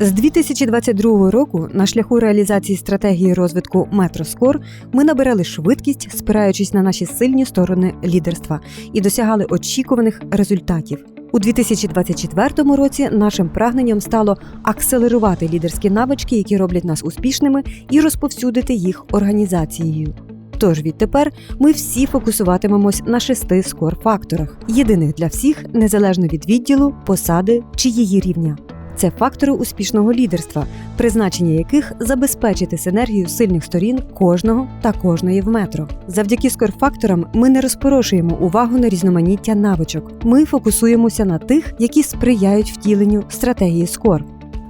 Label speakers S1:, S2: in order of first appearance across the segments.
S1: З 2022 року на шляху реалізації стратегії розвитку Метроскор ми набирали швидкість, спираючись на наші сильні сторони лідерства, і досягали очікуваних результатів. У 2024 році нашим прагненням стало акселерувати лідерські навички, які роблять нас успішними, і розповсюдити їх організацією. Тож відтепер ми всі фокусуватимемось на шести скор-факторах, єдиних для всіх незалежно від відділу, посади чи її рівня. Це фактори успішного лідерства, призначення яких забезпечити синергію сильних сторін кожного та кожної в метро. Завдяки скор-факторам ми не розпорошуємо увагу на різноманіття навичок. Ми фокусуємося на тих, які сприяють втіленню стратегії скор.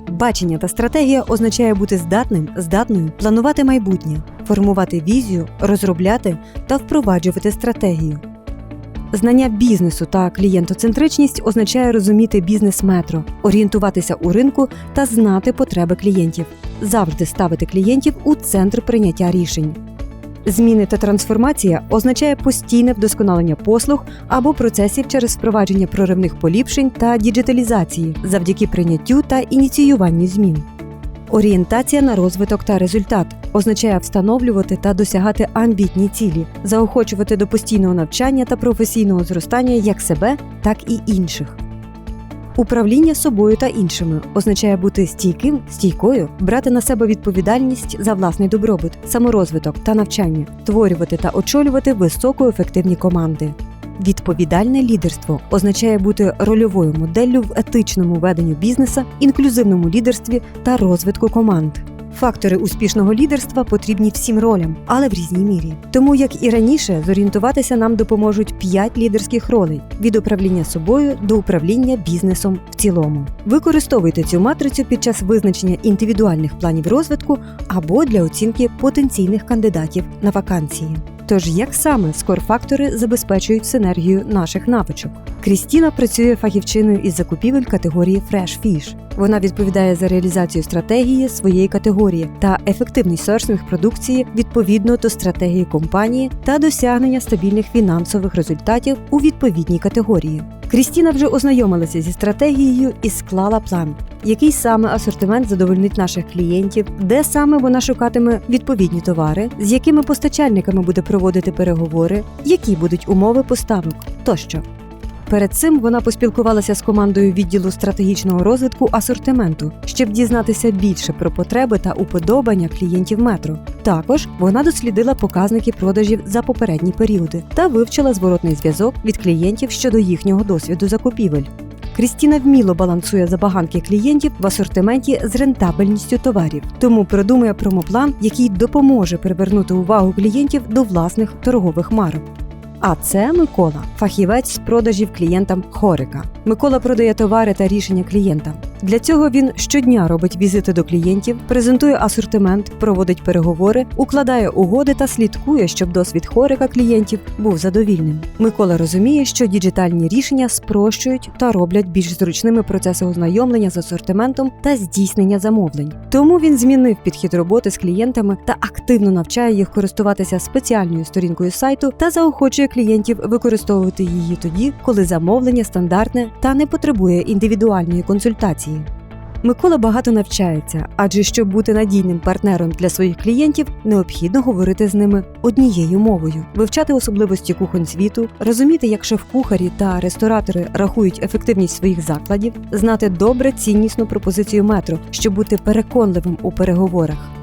S1: Бачення та стратегія означає бути здатним, здатною планувати майбутнє, формувати візію, розробляти та впроваджувати стратегію. Знання бізнесу та клієнтоцентричність означає розуміти бізнес метро, орієнтуватися у ринку та знати потреби клієнтів, завжди ставити клієнтів у центр прийняття рішень. Зміни та трансформація означає постійне вдосконалення послуг або процесів через впровадження проривних поліпшень та діджиталізації завдяки прийняттю та ініціюванню змін. Орієнтація на розвиток та результат означає встановлювати та досягати амбітні цілі, заохочувати до постійного навчання та професійного зростання як себе, так і інших. Управління собою та іншими означає бути стійким, стійкою, брати на себе відповідальність за власний добробут, саморозвиток та навчання, створювати та очолювати високоефективні команди. Відповідальне лідерство означає бути рольовою моделлю в етичному веденню бізнеса, інклюзивному лідерстві та розвитку команд. Фактори успішного лідерства потрібні всім ролям, але в різній мірі. Тому, як і раніше, зорієнтуватися нам допоможуть п'ять лідерських ролей від управління собою до управління бізнесом в цілому. Використовуйте цю матрицю під час визначення індивідуальних планів розвитку або для оцінки потенційних кандидатів на вакансії. Тож як саме скор-фактори забезпечують синергію наших навичок? Крістіна працює фахівчиною із закупівель категорії Fresh Fish. Вона відповідає за реалізацію стратегії своєї категорії та ефективний сорсинг продукції відповідно до стратегії компанії та досягнення стабільних фінансових результатів у відповідній категорії. Крістіна вже ознайомилася зі стратегією і склала план, який саме асортимент задовольнить наших клієнтів, де саме вона шукатиме відповідні товари, з якими постачальниками буде проводити переговори, які будуть умови поставок тощо. Перед цим вона поспілкувалася з командою відділу стратегічного розвитку асортименту, щоб дізнатися більше про потреби та уподобання клієнтів метро. Також вона дослідила показники продажів за попередні періоди та вивчила зворотний зв'язок від клієнтів щодо їхнього досвіду закупівель. Крістіна вміло балансує забаганки клієнтів в асортименті з рентабельністю товарів, тому продумує промоплан, який допоможе привернути увагу клієнтів до власних торгових марок. А це Микола, фахівець з продажів клієнтам Хорика. Микола продає товари та рішення клієнтам. Для цього він щодня робить візити до клієнтів, презентує асортимент, проводить переговори, укладає угоди та слідкує, щоб досвід хорика клієнтів був задовільним. Микола розуміє, що діджитальні рішення спрощують та роблять більш зручними процеси ознайомлення з асортиментом та здійснення замовлень. Тому він змінив підхід роботи з клієнтами та активно навчає їх користуватися спеціальною сторінкою сайту та заохочує клієнтів використовувати її тоді, коли замовлення стандартне та не потребує індивідуальної консультації. Микола багато навчається, адже щоб бути надійним партнером для своїх клієнтів, необхідно говорити з ними однією мовою, вивчати особливості кухонь світу, розуміти, як шеф-кухарі та ресторатори рахують ефективність своїх закладів, знати добре ціннісну пропозицію метро, щоб бути переконливим у переговорах.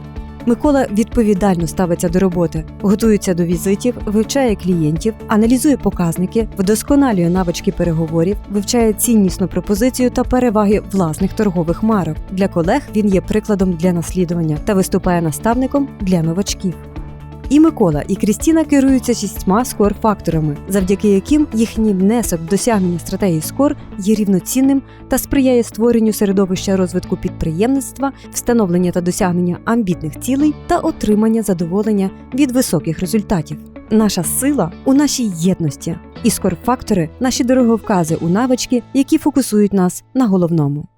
S1: Микола відповідально ставиться до роботи, готується до візитів, вивчає клієнтів, аналізує показники, вдосконалює навички переговорів, вивчає ціннісну пропозицію та переваги власних торгових марок. Для колег він є прикладом для наслідування та виступає наставником для новачків. І Микола, і Крістіна керуються шістьма скор-факторами, завдяки яким їхній внесок досягнення стратегії скор є рівноцінним та сприяє створенню середовища розвитку підприємництва, встановлення та досягнення амбітних цілей та отримання задоволення від високих результатів. Наша сила у нашій єдності, і скор-фактори наші дороговкази у навички, які фокусують нас на головному.